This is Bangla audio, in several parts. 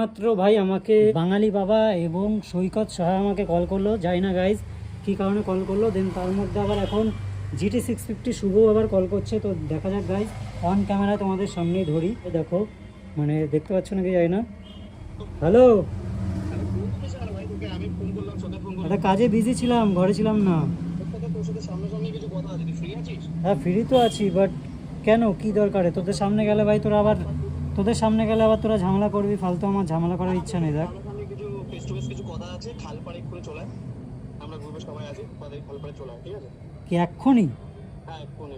এইমাত্র ভাই আমাকে বাঙালি বাবা এবং সৈকত সহায় আমাকে কল করল। যাই না গাইজ কী কারণে কল করল? দেন তার মধ্যে আবার এখন জিটি সিক্স ফিফটি শুভ আবার কল করছে। তো দেখা যাক গাইজ অন ক্যামেরা তোমাদের সামনেই ধরি। দেখো মানে দেখতে পাচ্ছ নাকি যাই না? হ্যালো একটা কাজে বিজি ছিলাম, ঘরে ছিলাম না। হ্যাঁ ফ্রি তো আছি বাট কেন? কি দরকারে? তোদের সামনে গেলে ভাই তোরা আবার তোদের সামনে গেলে আবার তোরা ঝামেলা করবি ফালতু আমার ঝামেলা করার ইচ্ছা নেই দেখ। সামনে কিছু ফেস টু ফেস কিছু কথা আছে খালপাড়ে এক্ষুনি চলে আয়। আমরা গ্রুপে সবাই আছি আমাদের খালপাড়ে চলে আয়, ঠিক আছে? কি এক্ষুনি? হ্যাঁ এক্ষুনি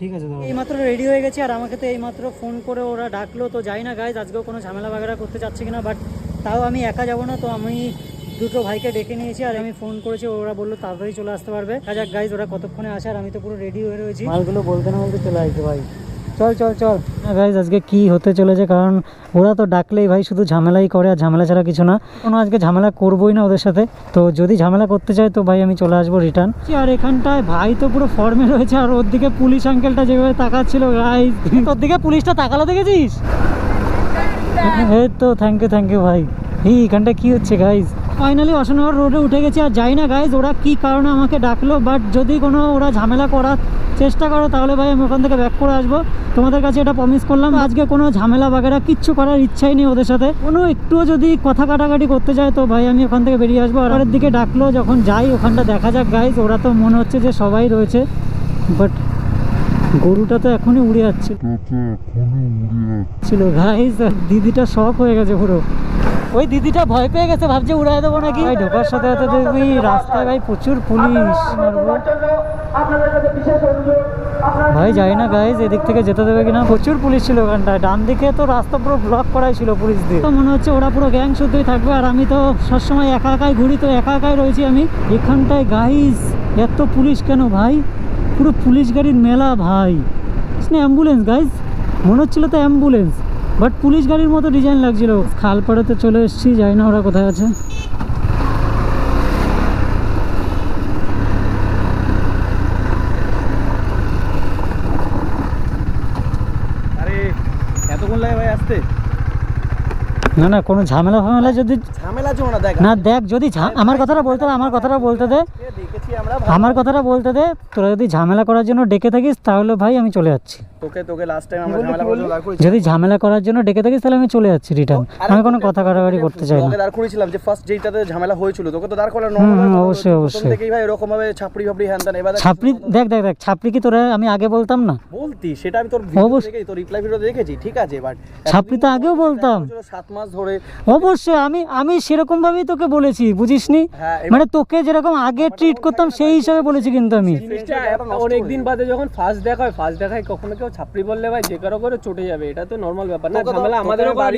ঠিক আছে দাদা এইমাত্র রেডি হয়ে গেছি আর আমাকে তো এইমাত্র ফোন করে ওরা ডাকলো তো যাই না গাইজ আজকেও কোনো ঝামেলা বাগেরা করতে চাচ্ছে কিনা বাট তাও আমি একা যাব না তো আমি দুটো ভাইকে ডেকে নিয়েছি আর আমি ফোন করেছি ওরা বলল তাড়াতাড়ি চলে আসতে পারবে। যাক গাইজ ওরা কতক্ষণে আসে আর আমি তো পুরো রেডি হয়ে রয়েছি। মালগুলো বলতে না বলতে চলে আসবে ভাই। চল চল চল। গাইজ আজকে কি হতে চলেছে? কারণ ওরা তো ডাকলেই ভাই শুধু ঝামেলাই করে আর ঝামেলা ছাড়া কিছু না। কোনো আজকে ঝামেলা করবোই না ওদের সাথে। তো যদি ঝামেলা করতে চাই তো ভাই আমি চলে আসব রিটার্ন আর এখানটায় ভাই তো পুরো ফর্মে রয়েছে আর ওর দিকে পুলিশ আঙ্কেলটা যেভাবে তাকাচ্ছিল গাইজ তোর দিকে পুলিশটা তাকালো দেখেছিস? এই তো থ্যাংক ইউ থ্যাংক ইউ ভাই। এই এখানটা কি হচ্ছে গাইজ ফাইনালি অশোকনগর রোডে উঠে গেছি আর যাই না গাইজ ওরা কি কারণে আমাকে ডাকলো? বাট যদি কোনো ওরা ঝামেলা করার চেষ্টা করো তাহলে ভাই আমি ওখান থেকে ব্যাক করে আসব। তোমাদের কাছে এটা প্রমিস করলাম। আজকে কোনো ঝামেলা বাগেরা কিচ্ছু করার ইচ্ছাই নেই ওদের সাথে। কোনো একটুও যদি কথা কাটাকাটি করতে যায় তো ভাই আমি ওখান থেকে বেরিয়ে আসব। আর দিকে ডাকলো যখন যাই ওখানটা দেখা যাক গাইজ ওরা তো মনে হচ্ছে যে সবাই রয়েছে। বাট গরুটা তো এখনই উড়ে যাচ্ছে। ছিল গাইজ দিদিটা শখ হয়ে গেছে পুরো। ওই দিদিটা ভয় পেয়ে গেছে ভাবছে উড়াই দেবো নাকি? ভাই ঢোকার সাথে সাথে দেখবি রাস্তায় ভাই প্রচুর পুলিশ। ভাই যাই না গাইজ এদিক থেকে যেতে দেবে কিনা? প্রচুর পুলিশ ছিল ওখানটায়। ডান দিকে তো রাস্তা পুরো ব্লক করাই ছিল পুলিশ দিয়ে তো মনে হচ্ছে ওরা পুরো গ্যাং শুদ্ধই থাকবে আর আমি তো সবসময় একা একাই ঘুরি তো একা একাই রয়েছি আমি। এখানটায় গাইজ এত পুলিশ কেন ভাই? পুরো পুলিশ গাড়ির মেলা ভাই। অ্যাম্বুলেন্স গাইজ মনে হচ্ছিল তো অ্যাম্বুলেন্স বাট পুলিশ গাড়ির মতো ডিজাইন লাগছিল। খালপাড়াতে চলে এসেছি যাই না ওরা কোথায় আছে আরে এতক্ষণ লাগে ভাই আসতে না না কোনো ঝামেলা ফামেলা যদি ঝামেলা না দেখ। না দেখ যদি আমার কথাটা বলতে আমার কথাটা বলতে দে। আমরা কথাটা বলতে দে। তোরা যদি ঝামেলা করার জন্য ডেকে থাকিস তাহলে ভাই আমি চলে যাচ্ছি। তোকে তোকে লাস্ট টাইম আমরা ঝামেলা যদি ঝামেলা করার জন্য ডেকে থাকিস তাহলে আমি চলে যাচ্ছি রিটার্ন আমি কোনো কথা কাটাকাটি করতে চাই না। তোকে দাঁড় করেছিলাম যে ফার্স্ট যেইটাতে ঝামেলা হয়েছিল তোকে তো দাঁড় করার হুম, অবশ্যই, অবশ্যই। দেখেই ভাই এরকম ভাবে ছাপড়ি ফাপড়ি হ্যান এবার ছাপড়ি দেখ দেখ দেখ ছাপড়ি কি তোরা আমি আগে বলতাম না? বলতি সেটা আমি তোর ভিডিও দেখেছি তোর রিপ্লাই ভিডিও দেখেছি ঠিক আছে বাট ছাপড়ি তো আগেও বলতাম। সাত মাস ধরে। অবশ্যই আমি আমি সেরকম ভাবেই তোকে বলেছি বুঝিসনি? হ্যাঁ, মানে তোকে যেরকম আগে ট্রিট করতাম সেই হিসাবে বলেছি কিন্তু আমি। জিনিসটা অনেক দিন বাদে যখন ফার্স্ট দেখা হয় ফার্স্ট দেখায় কখনো কেউ ছাপড়ি বললে ভাই যে কারও করে চটে যাবে এটা তো নর্মাল ব্যাপার না ঝামেলা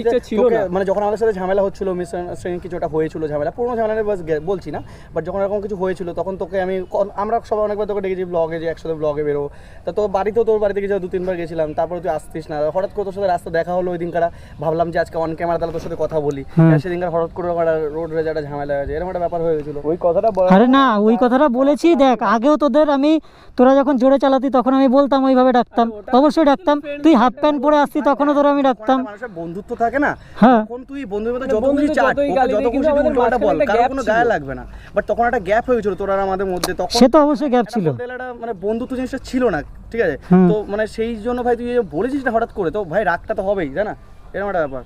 ইচ্ছে ছিল না। মানে যখন আমাদের সাথে ঝামেলা হচ্ছিল মিসআন্ডারস্ট্যান্ডিং কিছু একটা হয়েছিল ঝামেলা পুরোনো ঝামেলা বাস বলছি না বাট যখন এরকম কিছু হয়েছিল তখন তোকে আমি আমরা সবাই অনেকবার তোকে ডেকেছি ব্লগে যে একসাথে ব্লগে বেরো। তা তোর বাড়িতেও তোর বাড়িতে গেছে দু তিনবার গেছিলাম তারপরে তুই আসতিস না। হঠাৎ করে তোর সাথে রাস্তা দেখা হলো ওই দিনকার ভাবলাম যে আজকে অন ক্যামেরা তাহলে তোর সাথে কথা বলি। সেদিনকার হঠাৎ করে একটা রোড রেজে একটা ঝামেলা হয়েছে। এরকম একটা ব্যাপার হয়ে গেছিল। ওই কথাটা আরে না ওই কথাটা বলেছি দেখ আগেও তোদের আমি তোরা যখন জোরে চালাতি তখন আমি বলতাম ওইভাবে ডাকতাম। অবশ্যই ডাকতাম। তুই হাফ প্যান্ট পরে আসতি তখনও তোরা আমি ডাকতাম। বন্ধুত্ব থাকে না। হ্যাঁ। তুই বন্ধুর মধ্যে মানে যত খুশি চাট যত খুশি উল্টোটা বল একটা কারও কোনো ছিল। গায়ে লাগবে না। বাট তখন একটা গ্যাপ হয়েছিল তোর আমাদের মধ্যে তখন সে তো অবশ্যই গ্যাপ ছিল। বলতে একটা মানে বন্ধুত্ব জিনিসটা ছিল না ঠিক আছে? তো মানে সেই জন্য ভাই তুই বলেছিস না হঠাৎ করে তো ভাই রাগটা তো হবেই তাই না এরকম একটা ব্যাপার।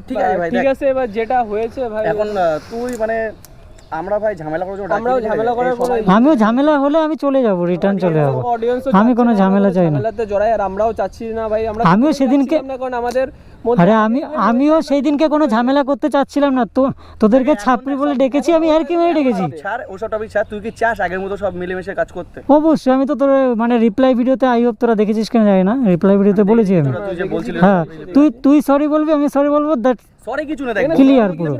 ঠিক আছে ভাই ঠিক আছে এবার যেটা হয়েছে ভাই এখন তুই মানে আমরা ভাই ঝামেলা করার জন্য আমরাও ঝামেলা করার কোনো- আমিও ঝামেলা হলে আমি চলে যাব রিটার্ন চলে যাব। আমি কোনো ঝামেলা চাই না। ঝামেলাতে জড়াই আর আমরাও চাচ্ছি না ভাই আমরা আমিও সেদিনকে- কারণ আমাদের আরে আমি আমিও সেই দিনকে কোনো ঝামেলা করতে চাচ্ছিলাম না। তো তোদেরকে ছাপড়ি বলে ডেকেছি আমি আর কি মেরে ডেকেছি? ছাড় ওসব টপিক ছাড় তুই কি চাস আগের মতো সব মিলেমিশে কাজ করতে? অবশ্যই আমি তো তোর মানে রিপ্লাই ভিডিওতে আই হোপ তোরা দেখেছিস কেন জানি না। রিপ্লাই ভিডিওতে বলেছি আমি। হ্যাঁ তুই তুই সরি বলবি আমি সরি বলব দ্যাট সরি কিছু না দেখ। ক্লিয়ার পুরো।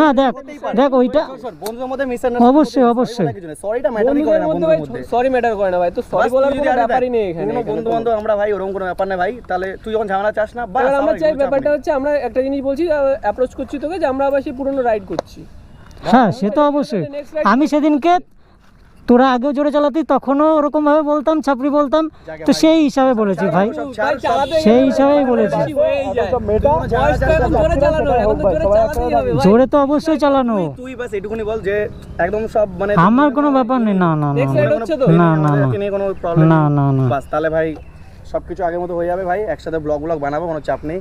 না দেখ দেখ ওইটা বন্ধুদের মধ্যে মিস অবশ্যই, অবশ্যই। সরিটা ম্যাটারই করে না বন্ধুদের মধ্যে। সরি ম্যাটার করে না ভাই তো সরি বলার কোনো ব্যাপারই নেই এখানে এখানে বন্ধু বান্ধব আমরা ভাই ওরকম কোনো ব্যাপার ভাই তাহলে তুই যখন ঝামেলা চাস না বাস এবার আমরা আমার চাই ব্যাপারটা হচ্ছে আমরা একটা জিনিস বলছি অ্যাপ্রোচ করছি তোকে যে আমরা আবার সেই পুরনো রাইড করছি। হ্যাঁ সে তো অবশ্যই। আমি সেদিনকে তোরা আগেও জোরে চালাতি তখনও ওরকম ভাবে বলতাম ছাপড়ি বলতাম তো সেই হিসাবে বলেছি ভাই সেই হিসাবেই বলেছি জোরে তো জোরে চালাতেই হবে ভাই। জোরে তো অবশ্যই চালানো তুই- তুই বাস এটুকুনি বল যে একদম সব মানে আমার কোনো ব্যাপার নেই না না না না। না, না, না। নিয়ে কোনো প্রবলেম না না না তাহলে ভাই সবকিছু আগের মতো হয়ে যাবে ভাই একসাথে ব্লগ ব্লগ বানাবো কোনো চাপ নেই.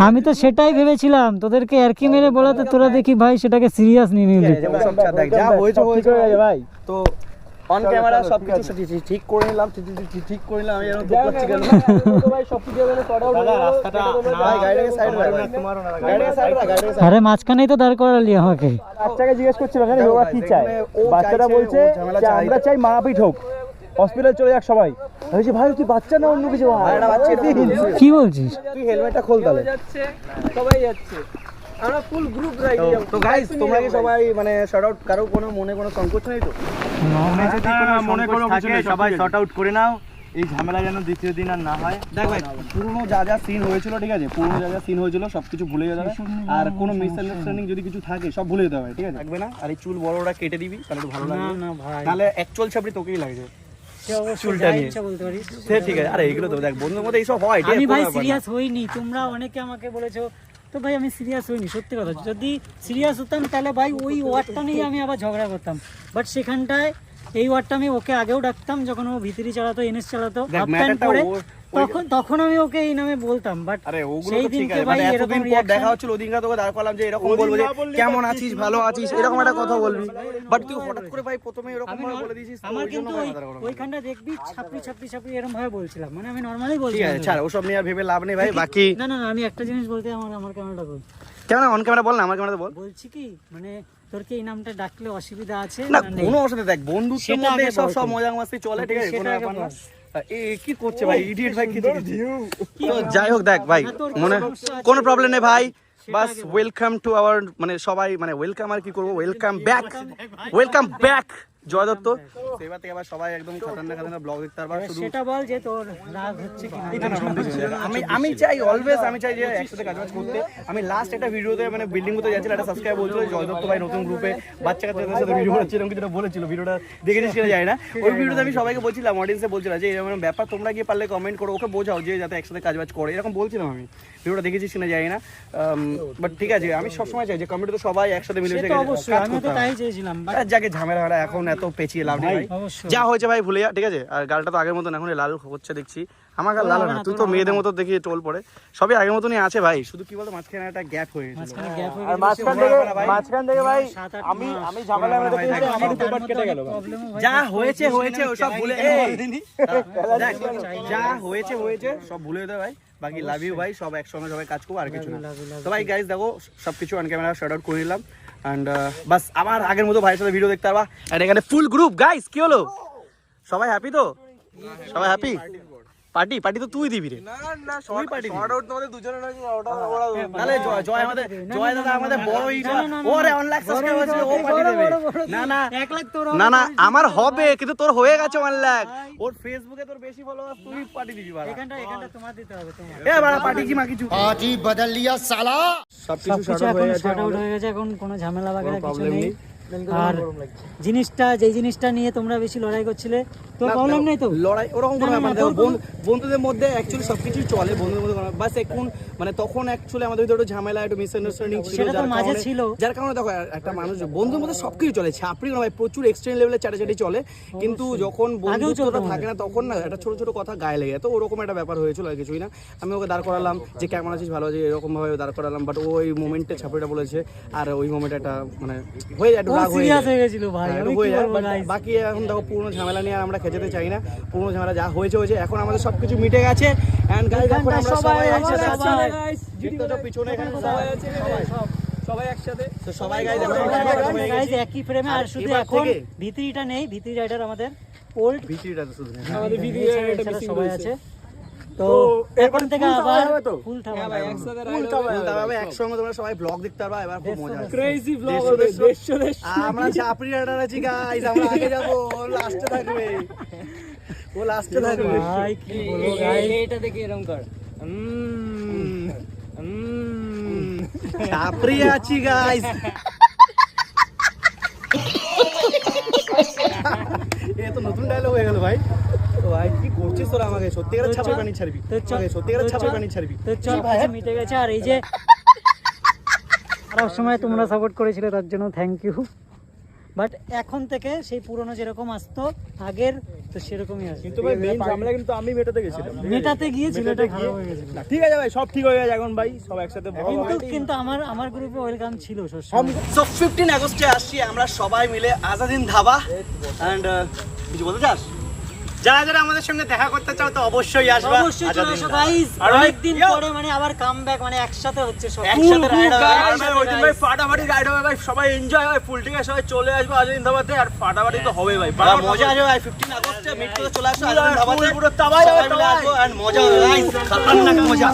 আমি তো সেটাই ভেবেছিলাম। তোদেরকে আর কি মেরে বলাতে তোরা দেখি ভাই সেটাকে সিরিয়াস নিয়ে নিলি। যেমন সব ছাড় দেখ, যা হয়েছে হয়েছে ভাই তো অন ক্যামেরা সবকিছু ঠিক- করে নিলাম ঠিক- করে নিলাম আমি এরকম যাই হোক, কেন ভাই সবকিছু এখানে sort out রাস্তাটা ভাই গাড়িটাকে সাইড রাখ গাড়িটাকে সাইড রাখ গাড়িটাকে side আরে মাঝখানেই তো দাঁড় করালি আমাকে। বাচ্চাকে জিজ্ঞেস করছিল ওরা কি চায়? বাচ্চাটা বলছে যে। আমরা চাই মারপিট হোক। হসপিটাল চলে যাক সবাই। আমি বলছি ভাই তুই বাচ্চা না অন্য কিছু। কি বলছিস? তুই হেলমেটটা খোল তাহলে। সবাই যাচ্ছে। আমরা ফুল গ্রুপ রাইড তো- তো গাইস তোমরা কি সবাই মানে শর্ট আউট কারও কোনো মনে কোনো সংকোচ নেই তো? মনে করো কিছু নেই সবাই শর্ট আউট করে নাও। এই ঝামেলা যেন দ্বিতীয় দিন আর না হয়। দেখ ভাই পুরনো যা যা সিন হয়েছিল ঠিক আছে? পুরনো যা যা সিন হয়েছিল সবকিছু ভুলে যেতে হবে। আর কোনো মিসআন্ডারস্ট্যান্ডিং যদি কিছু থাকে সব ভুলে যেতে হবে ঠিক আছে? থাকবে না? আর এই চুল বড় ওরা কেটে দিবি তাহলে একটু ভালো লাগবে। না ভাই। তাহলে অ্যাকচুয়াল ছাপড়ি তোকেই অবশ্যই চুলটা নিয়ে। ইচ্ছা বলতে পারিস সে ঠিক আছে। আরে এগুলো তো দেখ বন্ধুর মধ্যে এইসব হয় আমি ভাই সিরিয়াস হইনি তোমরা অনেকে আমাকে বলেছ তো ভাই আমি সিরিয়াস হইনি সত্যি কথা যদি সিরিয়াস হতাম তাহলে ভাই ওই ওয়ার্ডটা নিয়ে আমি আবার ঝগড়া করতাম। বাট সেখানটায় এই ওয়ার্ডটা আমি ওকে আগেও ডাকতাম যখন ও ভিতরি চালাতো এনএস চালাতো হাফ প্যান্ট পরে ওর- তখন তখন আমি ওকে এই নামে বলতাম বাট আরে ওগুলো তো ঠিক আছে মানে এতদিন পর দেখা হচ্ছিল ওদিনকে তোকে দাঁড় করালাম যে এরকম বলব যে কেমন আছিস ভালো আছিস? এরকম একটা কথা বলবি। বাট তুই হঠাৎ করে ভাই প্রথমে এরকম ভাবে বলে দিয়েছিস তো আমার কিন্তু। ওইখানটা দেখবি ছাপড়ি ছাপড়ি ছাপড়ি এরকম ভাবে বলছিলাম। মানে আমি নর্মালি ঠিক আছে ছাড় ওসব নিয়ে আর ভেবে লাভ নেই ভাই বাকি না না আমি একটা জিনিস বলতে আমার আমার ক্যামেরাটা বল। ক্যামেরা অন ক্যামেরা বল না আমার ক্যামেরা বল। বলছি কি মানে তোর কি এই নামটা ডাকলে অসুবিধা আছে না কোনো অসুবিধা দেখ বন্ধুত্বের মধ্যে সব সব মজা মাস্তি চলে ঠিক আছে? কোনো ব্যাপার না। কি করছে ভাই? ইডিয়েট ভাই কি তো যাই হোক দেখ ভাই মনে কোনো প্রবলেম নেই ভাই। বাস ওয়েলকাম টু আওয়ার মানে সবাই মানে ওয়েলকাম আর কি করব? Welcome back welcome back Joy Dutta. থেকে আবার সবাই একদম খাতারনাক খাতারনাক ব্লগ দেখতে পারবা শুধু সেটা বল যে তোর রাগ হচ্ছে কি আমি আমি চাই অলওয়েজ আমি চাই যে একসাথে কাজ বাজ করতে। আমি লাস্ট একটা ভিডিওতে মানে বিল্ডিং করতে একটা সাবস্ক্রাইব বলছিল জয় দত্ত ভাই নতুন গ্রুপে বাচ্চা কাচ্চাদের সাথে ভিডিও এরকম কিছুটা বলেছিল ভিডিওটা দেখেছিস কিনা যায় না। ওই ভিডিওতে আমি সবাইকে বলছিলাম অডিয়েন্সে বলছিলাম যে এরকম ব্যাপার তোমরা গিয়ে পারলে কমেন্ট করো ওকে বোঝাও যে যাতে একসাথে কাজ বাজ করে। এরকম বলছিলাম আমি। ভিডিওটা দেখেছিস কিনা যায় না। বাট ঠিক আছে আমি সবসময় চাই যে কমিটিতে সবাই একসাথে মিলে তো তো যাকে ঝামেলা এখন এত পেঁচিয়ে লাভ নেই যা হয়েছে ভাই ভুলে যা ঠিক আছে? আর গালটা তো আগের মতন এখন লাল হচ্ছে দেখছি। আমার গাল লাল না তুই তো মেয়েদের মতো দেখি টোল পড়ে সবই আগের মতনই আছে ভাই শুধু কি বলতো মাঝখানে একটা গ্যাপ হয়ে হয়ে আর মাঝখান থেকে মাঝখান থেকে ভাই আমি আমি ঝামেলা মেরে দেখেছি আমার দুপাট কেটে গেল যা হয়েছে হয়েছে ওসব ভুলে যা হয়েছে হয়েছে সব ভুলে যেতে ভাই। বাকি লাভ ইউ ভাই সব একসঙ্গে সবাই কাজ করব আর কিছু না। তো ভাই গাইজ দেখো সবকিছু অন ক্যামেরা শার্ট আউট করে নিলাম। অ্যান্ড বাস আবার আগের মতো ভাইয়ের সাথে ভিডিও দেখতে পারবা। আর এখানে ফুল গ্রুপ গাইস কি হলো? সবাই হ্যাপি তো? সবাই হ্যাপি পার্টি পার্টি তো তুই দিবি রে। না না আমার হবে কিন্তু তোর হয়ে গেছে ওয়ান লাখ। ওর ফেসবুকে তোর বেশি ফলোয়ার তুই পার্টি দিবি এখানটা এখানটা তোমার দিতে হবে তোমার। এ বাড়া পার্টি কি মা কিছু? সালা। সব কিছু শর্ট আউট হয়ে গেছে এখন কোনো ঝামেলা বাগেরা কিছু নেই। আর জিনিসটা যেই জিনিসটা নিয়ে তোমরা বেশি লড়াই করছিলে তো প্রবলেম নেই তো? লড়াই ওরকম কোনো ব্যাপার বন্ধুদের মধ্যে অ্যাকচুয়ালি সবকিছু চলে বন্ধুদের মধ্যে বাস এখন মানে তখন অ্যাকচুয়ালি আমাদের ভিতরে একটু ঝামেলা একটু মিসআন্ডারস্ট্যান্ডিং ছিল যার মাঝে কারণে- ছিল। যার কারণে দেখো একটা মানুষ বন্ধুর মধ্যে সবকিছু চলে ছাপড়ি না ভাই প্রচুর এক্সট্রিম লেভেলে চাটাচাটি চলে। কিন্তু যখন বন্ধুত্বটা থাকে না তখন না একটা ছোট ছোট কথা গায়ে লেগে তো ওরকম একটা ব্যাপার হয়েছিল আর কিছুই না। আমি ওকে দাঁড় করালাম যে কেমন আছিস? ভালো আছিস? এরকম ভাবে দাঁড় করালাম। বাট ওই মোমেন্টে ছাপড়িটা বলেছে আর ওই মোমেন্টে একটা মানে হয়ে যায় একটু রাগ হয়ে যায়। গেছিল ভাই হ্যাঁ, হয়ে যায়, বাকি এখন দেখো পুরনো ঝামেলা নিয়ে আর আমরা খেতে চাই না। পুরনো ঝামেলা যা হয়েছে হয়েছে। এখন আমাদের সবকিছু মিটে গেছে। এন্ড গাইস এখানটা সবাই আছে, সবাই। তো পিছনে এখানে সবাই আছে সব সবাই একসাথে। তো সবাই গাইস এখন এখন একই ফ্রেমে আর শুধু এখন ভিতরিটা নেই ভিতরি রাইডার আমাদের ওল্ড ভিতরিটা তো শুধু আমাদের ভিডিও এটা মিসিং সবাই আছে। তো এখন থেকে আবার ফুল হ্যাঁ ভাই একসাথে বলতে হবে, একসঙ্গে তোমরা সবাই ব্লগ দেখতে পারবা এবার খুব মজা আসবে ক্রেজি ব্লগ হবে দেড়শো। দেড়শো দেড়শো। আমরা চাপড়ি রাডার আছি গাইস আমরা আগে যাব লাস্টে থাকবে। ও লাস্টে থাকবে ভাই কি বলব গাইস এটা দেখি এরকম কর। উম, উম। চাপড়ি আছি গাইস গেল ভাই। তো ভাই কি করছিস তোরা আমাকে? ছাপের পানি ছাড়বি। তো আমাকে তো পানি তো চল ভাই? মিটে গেছে। আর এই যে খারাপ সময় তোমরা সাপোর্ট করেছিলে তার জন্য থ্যাংক ইউ বাট এখন থেকে সেই পুরনো যেরকম আসতো আগের তো সেরকমই আসে কিন্তু ভাই মেইন ঝামেলা কিন্তু আমি মেটাতে গেছিলাম। মেটাতে গিয়েছিল এটা খারাপ হয়ে গেছিল। ঠিক আছে ভাই সব ঠিক হয়ে গেছে এখন ভাই সব একসাথে ভালো কিন্তু কিন্তু আমার আমার গ্রুপে ওয়েলকাম ছিল সব সো ফিফটিন আগস্টে আসছি আমরা সবাই মিলে আজাদিন ধাবা অ্যান্ড কিছু বলতে চাস? যারা যারা আমাদের সঙ্গে দেখা করতে চাও তো অবশ্যই আসবা। অবশ্যই চলে আজাদিন আসো ধাবা। গাইস অনেকদিন পরে মানে আবার কাম ব্যাক মানে একসাথে হচ্ছে সব। একসাথে রাইড হবে। ওই দিন ভাই ফাটাফাটি রাইড হবে ভাই সবাই এনজয় হয় ফুল টিকে সবাই চলে আসবে আজাদিন ধাবাতে আর ফাটাফাটি তো হবে ভাই। আর মজা আসবে ভাই ফিফটিন আগস্টে মিট করে চলে আসো আজাদিন ধাবাতে পুরো তাবাই হবে, তাবাই। and মজা হবে। গাইস খাতারনাক মজা।